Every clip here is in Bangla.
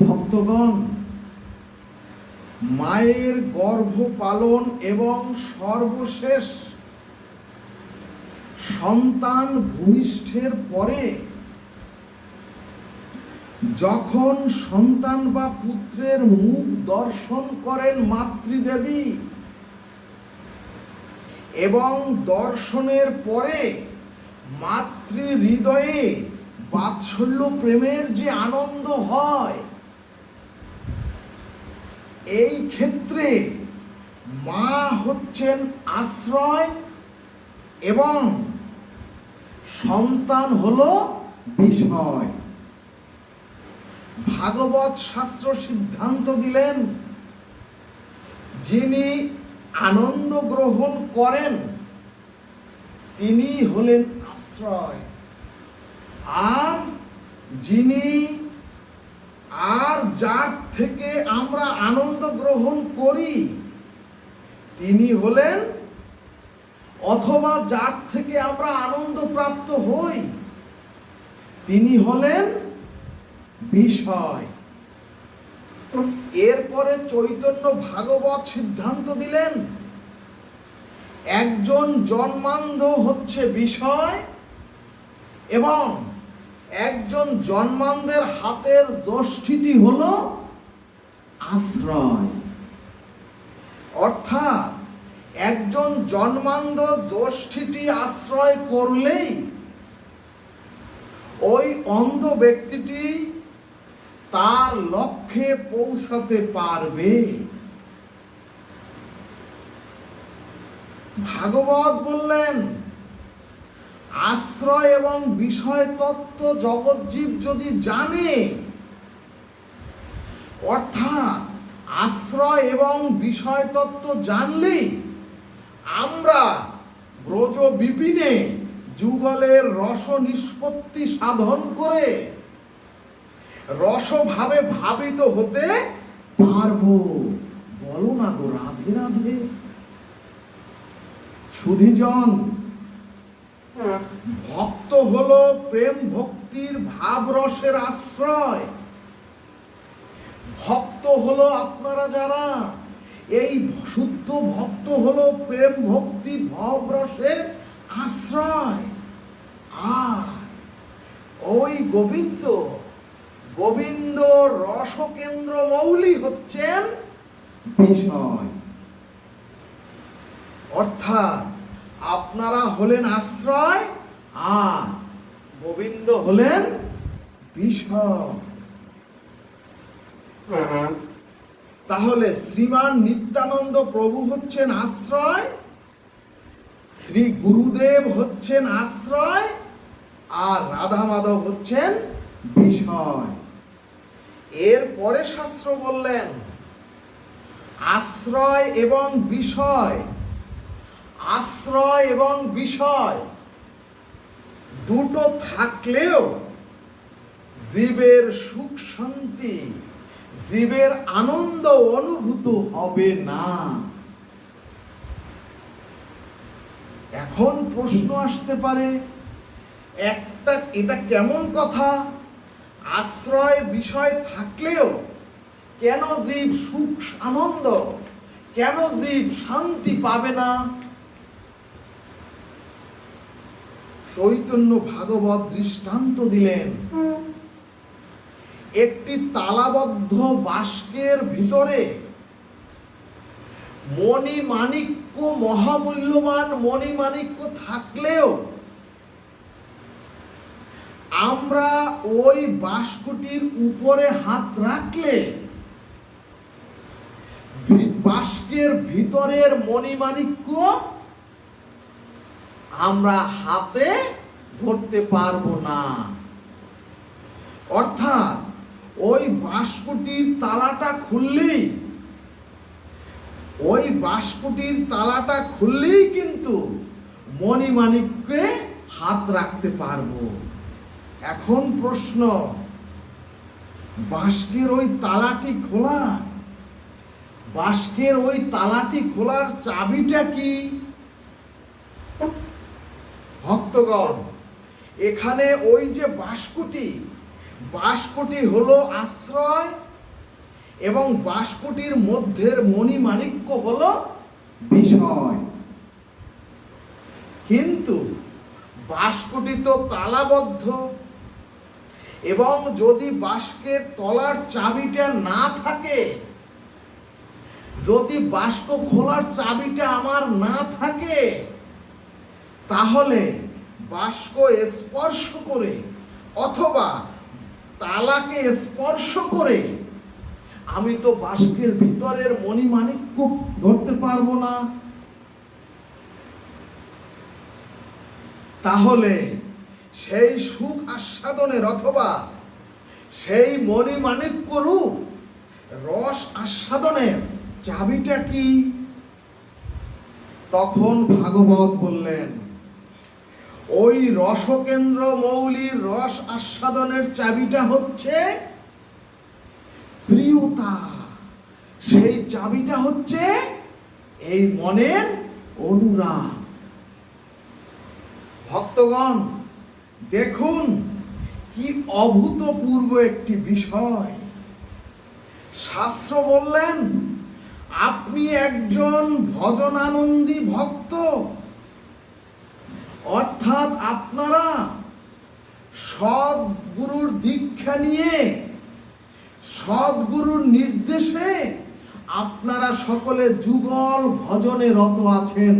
ভক্তগণ, মায়ের গর্ভ পালন এবং সর্বশেষ সন্তান ভূমিষ্ঠের পরে যখন সন্তান বা পুত্রের মুখ দর্শন করেন মাতৃদেবী এবং দর্শনের পরে মাতৃ হৃদয়ে বাৎসল্য প্রেমের যে আনন্দ হয় এই ক্ষেত্রে মা হচ্ছেন আশ্রয় এবং সন্তান হলো বিষয়। ভাগবত শাস্ত্র সিদ্ধান্ত দিলেন, যিনি আনন্দ গ্রহণ করেন, তিনি হলেন আশ্রয়। আর যিনি আর যার থেকে আমরা আনন্দ গ্রহণ করি, তিনি হলেন অথবা যার থেকে আমরা আনন্দ প্রাপ্ত হই, তিনি হলেন বিষয়। এরপরে চৈতন্য ভাগবত সিদ্ধান্ত দিলেন, একজন জন্মান্ধ হচ্ছে বিষয় এবং একজন জন্মান্ধের হাতের যষ্ঠিটি হল আশ্রয়। অর্থাৎ একজন জন্মান্ধ যষ্ঠিটি আশ্রয় করলেই ওই অন্ধ ব্যক্তিটি তার লক্ষ্যে পৌঁছাতে পারবে। ভাগবত বললেন আশ্রয় এবং বিষয় তত্ত্ব জগৎজীব যদি জানে, অর্থাৎ আশ্রয় এবং বিষয় তত্ত্ব জানলেই আমরা ব্রজ বিপিনে যুগলের রস নিষ্পত্তি সাধন করে রসভাবে ভাবিত হতে পারব। বলো না গো, রাধে রাধে। সুধীজন ভক্ত হলো প্রেম ভক্তির ভাব রসের আশ্রয়। ভক্ত হলো আপনারা যারা, এই শুদ্ধ ভক্ত হলো প্রেম ভক্তি ভাব রসের আশ্রয়। আর ওই গোবিন্দ গোবিন্দ রসকেন্দ্র মৌলি হচ্ছেন বিষয় অর্থাৎ আপনারা হলেন আশ্রয় আর গোবিন্দ হলেন বিষয় তাহলে শ্রীমান নিত্যানন্দ প্রভু হচ্ছেন আশ্রয় শ্রী গুরুদেব হচ্ছেন আশ্রয় আর রাধা মাধব হচ্ছেন বিষয়। এর পরে শাস্ত্র বললেন আশ্রয় এবং বিষয় আশ্রয় এবং বিষয় দুটো থাকলেও জীবের সুখ শান্তি, জীবের আনন্দ অনুভূত হবে না। এখন প্রশ্ন আসতে পারে, একটা, এটা কেমন কথা? আশ্রয়, বিষয় থাকলেও কেন জীব সুখ, আনন্দ? কেন জীব শান্তি পাবে না? চৈতন্য ভাগবত দৃষ্টান্ত দিলেন। একটি তালাবদ্ধ বাস্কের ভিতরে মণি মাণিক্য মহামূল্যবান মণি মাণিক্য থাকলেও আমরা ওই বাস্কটির উপরে হাত রাখলে বাস্কের ভিতরের মণিমাণিক্য আমরা হাতে ধরতে পারব না। অর্থাৎ ওই বাস্কটির তালাটা খুললেই, ওই বাস্কটির তালাটা খুললেই কিন্তু মণিমাণিক্যে হাত রাখতে পারব। এখন প্রশ্ন বাস্কের ওই তালাটি খোলা? বাস্কের ওই তালাটি খোলার চাবিটা কি? ভক্তগণ, এখানে ওই যে বাসকুটি বাষ্পটি হলো আশ্রয় এবং বাষ্পটির মধ্যের মণিমাণিক্য হলো বিষয়। কিন্তু বাসকুটি তো তালাবদ্ধ এবং যদি বাস্কের তলার চাবিটা না থাকে, যদি বাস্ক খোলার চাবিটা আমার না থাকে তাহলে বাষ্প স্পর্শ করে অথবা তালাকে স্পর্শ করে আমি তো বাষ্পের ভিতরের মণিমাণিক্য ধরতে পারব না। তাহলে সেই সুখ আস্বাদনের অথবা সেই মণিমাণিক্য রূপ, রস আস্বাদনের চাবিটা কি? তখন ভাগবত বললেন ওই রসকেন্দ্র মৌলির রস আস্বাদনের চাবিটা হচ্ছে প্রিয়তা। সেই চাবিটা হচ্ছে এই মনের অনুরাগ। ভক্তগণ, দেখুন কি অভূতপূর্ব একটি বিষয়। শাস্ত্র বললেন, আপনি একজন ভজনানন্দী ভক্ত। অর্থাৎ আপনারা সদ্গুরুর দীক্ষা নিয়ে, সদ্গুরুর নির্দেশে আপনারা সকলে যুগল ভজনে রত আছেন।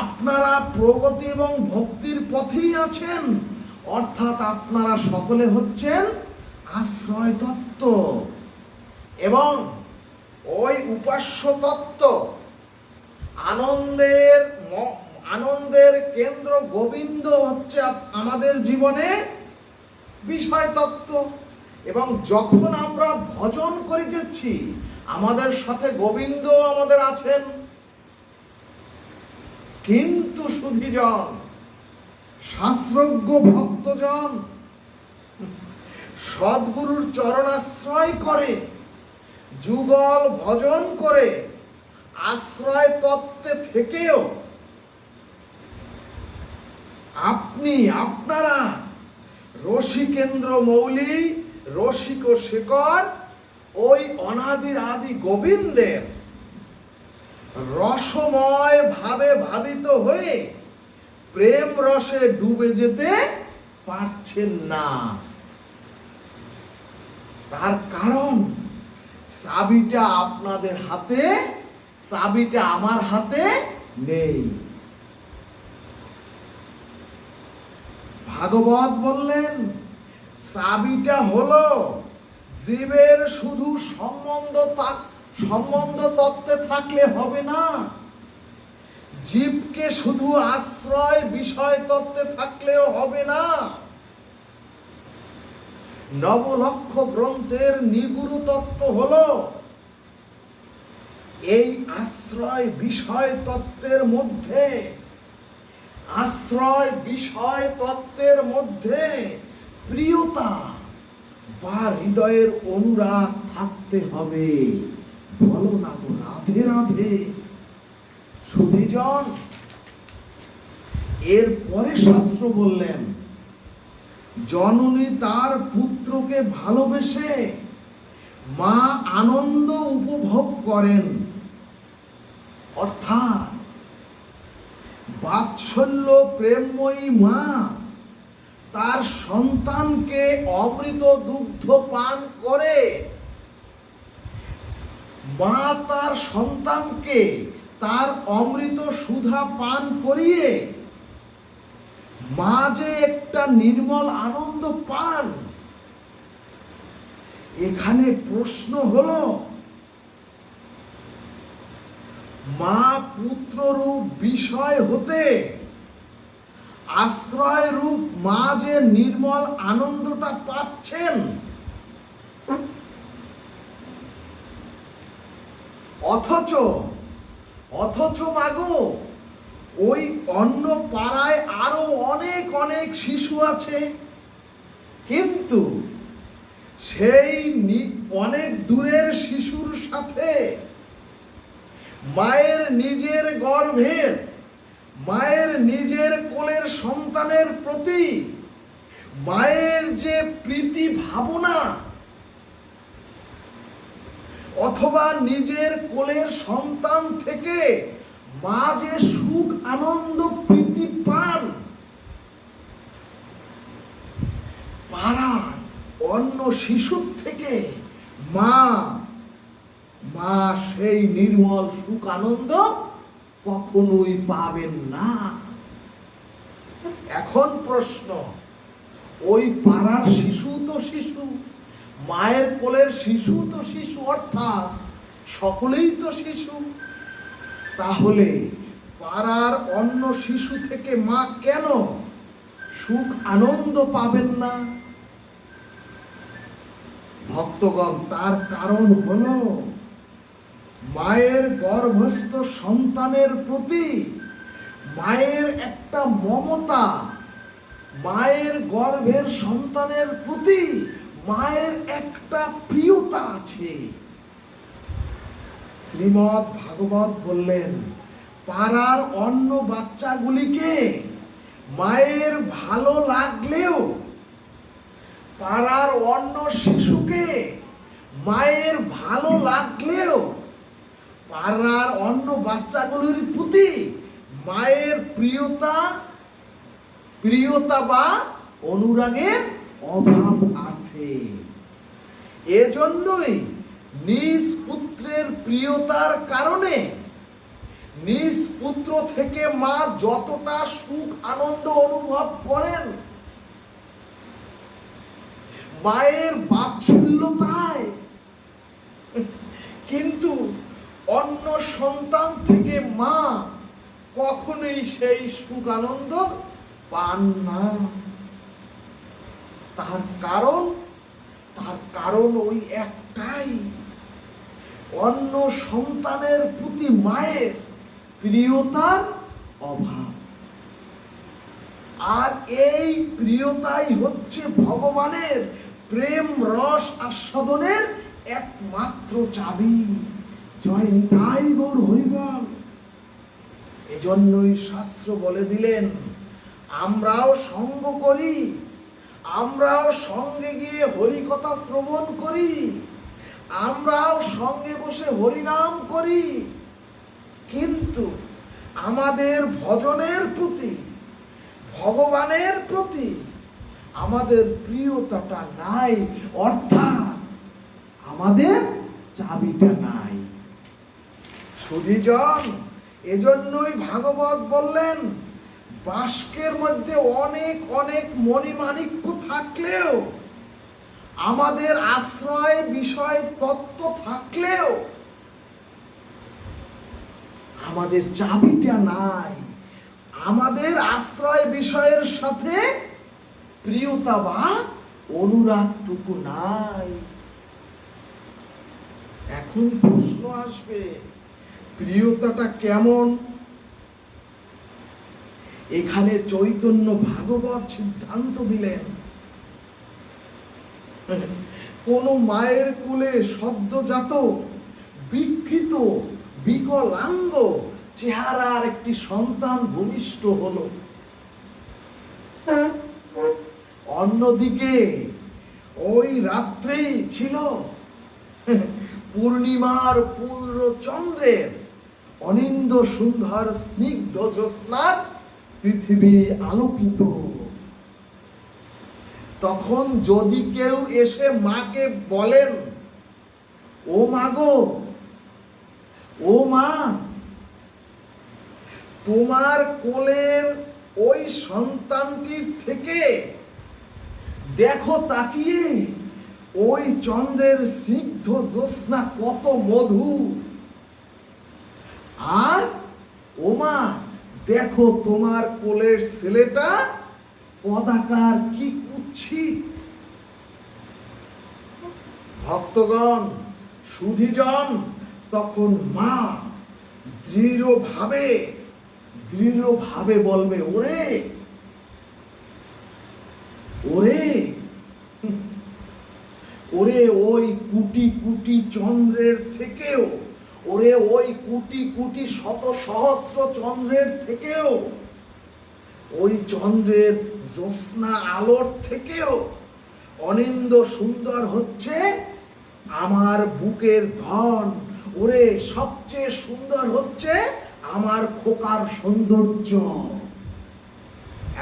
আপনারা প্রগতি এবং ভক্তির পথেই আছেন। অর্থাৎ আপনারা সকলে হচ্ছেন আশ্রয় তত্ত্ব এবং ওই উপাস্য তত্ত্ব। আনন্দের আনন্দের কেন্দ্র গোবিন্দ হচ্ছে আমাদের জীবনে বিষয় তত্ত্ব এবং যখন আমরা ভজন করিতেছি, আমাদের সাথে গোবিন্দ আমাদের আছেন। কিন্তু সুধীজন, শাস্ত্রজ্ঞ ভক্তজন, সদ্গুরুর চরণাশ্রয় করে, যুগল ভজন করে আশ্রয় তত্ত্বে থেকেও আপনি, আপনারা, রসিকেন্দ্র মৌলি, রসিক শেখর, ওই অনাদির আদি গোবিন্দের রসময় ভাবে ভাবিত হয়ে প্রেম রসে ডুবে যেতে পারছেন না। তার কারণ, চাবিটা আপনাদের হাতে চাবিটা আমার হাতে নেই। ভাগবত বললেন, চাবিটা হলো জীবের শুধু সম্বন্ধ সম্বন্ধ তত্ত্বে থাকলে হবে না। জীবকে শুধু আশ্রয় বিষয় তত্ত্বে থাকলেও হবে না। নবলক্ষ গ্রন্থের নিগুরু তত্ত্ব হলো এই আশ্রয় বিষয় তত্ত্বের মধ্যে, আশ্রয় বিষয় তত্ত্বের মধ্যে প্রিয়তা বা হৃদয়ের অনুরাগ থাকতে হবে। বলো না গো, রাধে রাধে। সুধীজন, এর পরে শাস্ত্র বললেন, জননী তার পুত্রকে ভালোবেসে মা আনন্দ উপভোগ করেন। অর্থাৎ বাৎসল্য প্রেমময়ী মা তার সন্তানকে অমৃত দুগ্ধ পান করে মা তার সন্তানকে তার অমৃত সুধা পান করিয়ে মা যে একটা নির্মল আনন্দ পান। এখানে প্রশ্ন হলো মা পুত্র রূপ বিষয় হতে আশ্রয় রূপ মা যে নির্মল আনন্দটা পাচ্ছেন, অথচ অথচ মাগো, ওই অন্য পাড়ায় আরও অনেক অনেক শিশু আছে। কিন্তু সেই অনেক দূরের শিশুর সাথে মায়ের নিজের গর্ভের মায়ের নিজের কোলের সন্তানের প্রতি, মায়ের যে প্রীতি ভাবনা, অথবা নিজের কোলের সন্তান থেকে মা যে সুখ, আনন্দ, প্রীতি পান, পাড়ার অন্য শিশুর থেকে মা মা সেই নির্মল সুখ আনন্দ কখনোই পাবেন না। এখন প্রশ্ন, ওই পাড়ার শিশু তো শিশু, মায়ের কোলের শিশু তো শিশু, অর্থাৎ সকলেই তো শিশু। তাহলে পাড়ার অন্য শিশু থেকে মা কেন সুখ আনন্দ পাবেন না? ভক্তগণ, তার কারণ হলো মায়ের গর্ভস্থ সন্তানের প্রতি মায়ের একটা মমতা, মায়ের গর্ভের সন্তানের প্রতি মায়ের একটা প্রিয়তা আছে। শ্রীমৎ ভাগবত বললেন, পাড়ার অন্য বাচ্চাগুলিকে মায়ের ভালো লাগলেও পাড়ার অন্য শিশুকে মায়ের ভালো লাগলেও পাড়ার অন্য বাচ্চাগুলির প্রতি মায়ের প্রিয়তা প্রিয়তা বা অনুরাগের অভাব আছে। এজন্যই নিজ পুত্রের প্রিয়তার কারণে নিজ পুত্র থেকে মা যতটা সুখ, আনন্দ অনুভব করেন, মায়ের বাৎসল্যতায়। কিন্তু অন্য সন্তান থেকে মা কখনোই সেই সুখ আনন্দ পান না। তার কারণ তার কারণ ওই একটাই। অন্য সন্তানের প্রতি মায়ের প্রিয়তার অভাব। আর এই প্রিয়তাই হচ্ছে ভগবানের প্রেম রস আস্বাদনের একমাত্র চাবি। জয় নিতাই গৌর হরিবল। এজন্যই শাস্ত্র বলে দিলেন, আমরাও সঙ্গ করি, আমরাও সঙ্গে গিয়ে হরি কথা শ্রবণ করি, আমরাও সঙ্গে বসে হরিনাম করি। কিন্তু আমাদের ভজনের প্রতি, ভগবানের প্রতি আমাদের প্রিয়তাটা নাই, অর্থাৎ আমাদের চাবিটা নাই। সুধীজন, এজন্যই ভাগবত বললেন, বাস্কের মধ্যে অনেক অনেক মণিমাণিক্য থাকলেও, আমাদের আশ্রয় বিষয় তত্ত্ব থাকলেও, আমাদের চাবিটা নাই। আমাদের আশ্রয় বিষয়ের সাথে প্রিয়তা বা অনুরাগটুকু নাই। এখন প্রশ্ন আসবে প্রিয়তাটা কেমন? এখানে চৈতন্য ভাগবত সিদ্ধান্ত দিলেন। কোন মায়ের কুলে সদ্যজাত বিকৃত, বিকলাঙ্গ চেহারার একটি সন্তান ভূমিষ্ঠ হলো। অন্যদিকে ওই রাত্রেই ছিল পূর্ণিমার পূর্ণ চন্দ্রের অনিন্দ সুন্দর স্নিগ্ধ জ্যোৎস্নার পৃথিবী আলোকিত তখন যদি কেউ এসে মাকে বলেন, ও মাগো ও মা, তোমার কোলের ওই সন্তানটির থেকে দেখো তাকিয়ে, ওই চন্দ্রের স্নিগ্ধ জ্যোৎস্না কত মধু আর, ওমা, দেখো তোমার কোলের ছেলেটা কদাকার কি কুচ্ছিত। ভক্তগণ, সুধীজন, তখন মা দৃঢ়ভাবে দৃঢ়ভাবে বলবে, ওরে ওরে ওরে ওই কুটি কুটি চন্দ্রের থেকেও ওরে ওই কোটি কোটি শত সহস্র চন্দ্রের থেকেও, ওই চন্দ্রের জ্যোৎস্না আলোর থেকেও অনিন্দ সুন্দর হচ্ছে আমার বুকের ধন। ওরে সবচেয়ে সুন্দর হচ্ছে আমার খোকার সৌন্দর্য।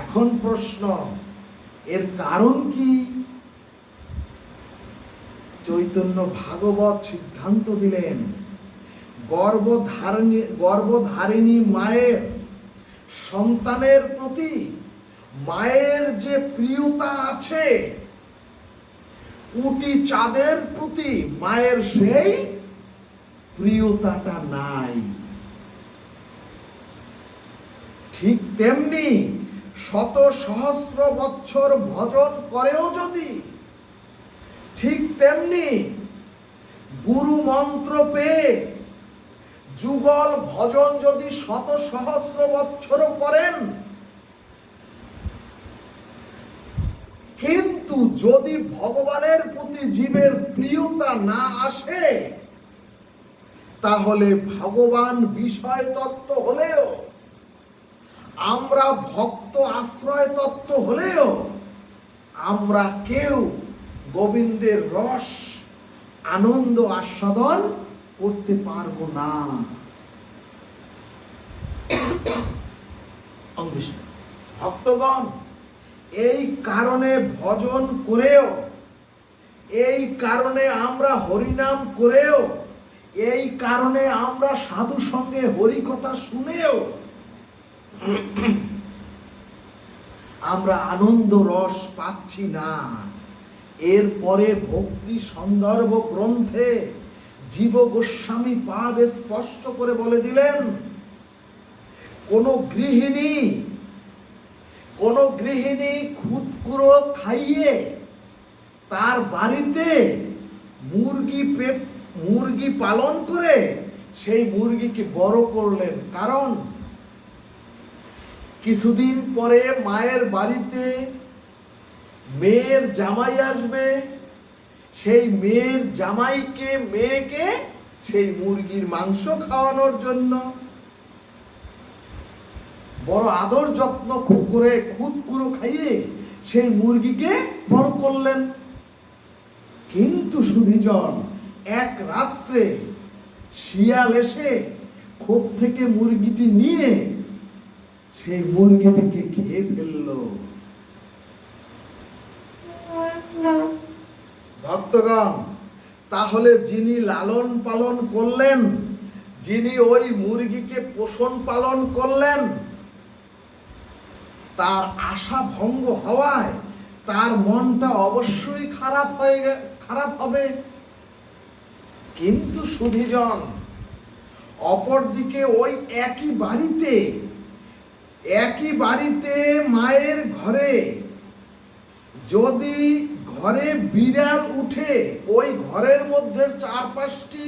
এখন প্রশ্ন, এর কারণ কি? চৈতন্য ভাগবত সিদ্ধান্ত দিলেন গর্ভধারিণী গর্ভধারিণী মায়ের সন্তানের প্রতি মায়ের যে প্রিয়তা আছে, কুটি চাঁদের প্রতি মায়ের সেই প্রিয়তাটা নাই। ঠিক তেমনি শত সহস্র বছর ভজন করেও যদি, ঠিক তেমনি গুরু মন্ত্র পেয়ে যুগল ভজন যদি শত সহস্র বৎসরও করেন, কিন্তু যদি ভগবানের প্রতি জীবের প্রিয়তা না আসে, তাহলে ভগবান বিষয় তত্ত্ব হলেও, আমরা ভক্ত আশ্রয় তত্ত্ব হলেও, আমরা কেউ গোবিন্দের রস, আনন্দ, আস্বাদন করতে পারব না। ভক্তগণ এই কারণে ভজন করেও এই কারণে আমরা হরিনাম করেও এই কারণে আমরা সাধু সঙ্গে হরিকথা শুনেও আমরা আনন্দ রস পাচ্ছি না। এরপরে ভক্তি সন্দর্ভ গ্রন্থে জীব গোস্বামী পাদ স্পষ্ট করে বলে দিলেন, কোন গৃহিণী কোন গৃহিণী খুদকুড়ো খাইয়ে তার বাড়িতে মুরগি পে- মুরগি পালন করে সেই মুরগিকে বড় করলেন। কারণ কিছুদিন পরে মায়ের বাড়িতে মেয়ের জামাই আসবে সেই মেয়ের জামাইকে, মেয়েকে সেই মুরগির মাংস খাওয়ানোর জন্য। বড় আদর যত্ন খুব করে খুদ কুড়ো খাইয়ে সেই মুরগিকে বড় করলেন। কিন্তু সুধিজন, এক রাত্রে শিয়াল এসে খোপ থেকে মুরগিটি নিয়ে সেই মুরগিটিকে খেয়ে ফেলল। ভক্তগণ, তাহলে যিনি লালন পালন করলেন, যিনি ওই মুরগিকে পোষণ পালন করলেন, তার আশা ভঙ্গ হওয়ায় তার মনটা অবশ্যই খারাপ হয়ে খারাপ হবে। কিন্তু সুধীজন, অপরদিকে ওই একই বাড়িতে একই বাড়িতে মায়ের ঘরে যদি ঘরে বিড়াল উঠে, ওই ঘরের মধ্যে চার পাঁচটি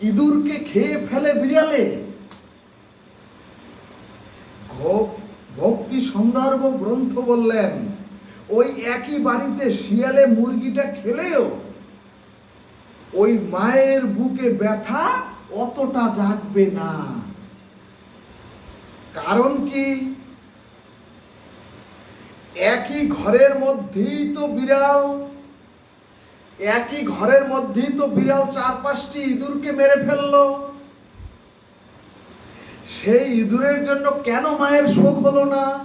ইঁদুরকে খেয়ে ফেলে বিড়ালে। ভক্তি সন্দর্ভ গ্রন্থ বললেন, ওই একই বাড়িতে শিয়ালে মুরগিটা খেলেও ওই মায়ের বুকে ব্যথা অতটা জাগবে না। কারণ কি একই ঘরের মধ্যেই তো বিড়াল। একই ঘরের মধ্যেই তো বিড়াল চার পাঁচটি ইঁদুরকে মেরে ফেলল। সেই ইঁদুরের জন্য কেন মায়ের শোক হলো না?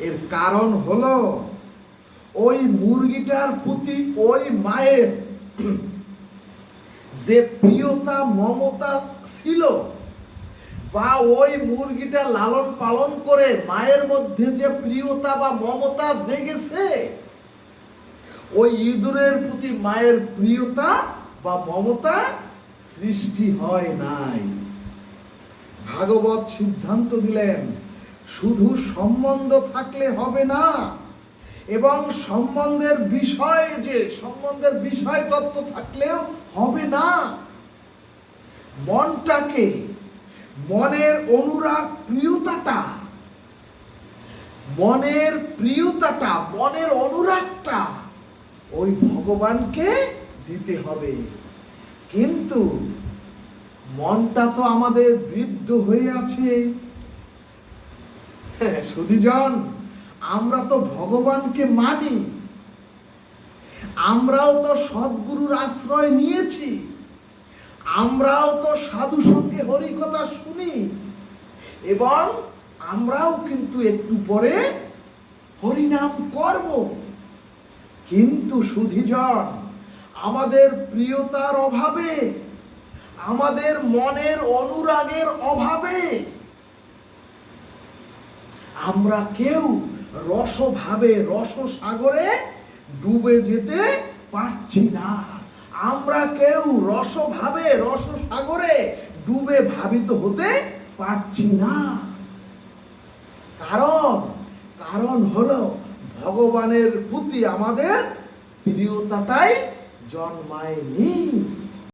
এর কারণ হলো, ওই মুরগিটার প্রতি ওই মায়ের যে প্রিয়তা, মমতা ছিল বা ওই মুরগিটা লালন পালন করে মায়ের মধ্যে যে প্রিয়তা বা মমতা জেগেছে, ওই ইঁদুরের প্রতি মায়ের প্রিয়তা বা মমতা সৃষ্টি হয় নাই। ভাগবত সিদ্ধান্ত দিলেন, শুধু সম্বন্ধ থাকলে হবে না, এবং সম্বন্ধের বিষয় যে, সম্বন্ধের বিষয় তত্ত্ব থাকলেও হবে না। মনটাকে মনের অনুরাগ প্রিয়তাটা, মনের প্রিয়তাটা, মনের অনুরাগটা ওই ভগবানকে দিতে হবে। কিন্তু মনটা তো আমাদের বৃদ্ধ হয়ে আছে। হ্যাঁ সুধীজন, আমরা তো ভগবানকে মানি। আমরাও তো সদ্গুরুর আশ্রয় নিয়েছি। আমরাও তো সাধু সঙ্গে হরিকথা শুনি। এবং আমরাও কিন্তু একটু পরে হরিনাম করব। কিন্তু সুধীজন, আমাদের প্রিয়তার অভাবে, আমাদের মনের অনুরাগের অভাবে, আমরা কেউ রসভাবে রস সাগরে ডুবে যেতে পারছি না। আমরা কেউ রসভাবে রস সাগরে ডুবে ভাবিত হতে পারছি না। কারণ কারণ হলো ভগবানের প্রতি আমাদের প্রিয়তাটাই জন্মায়নি।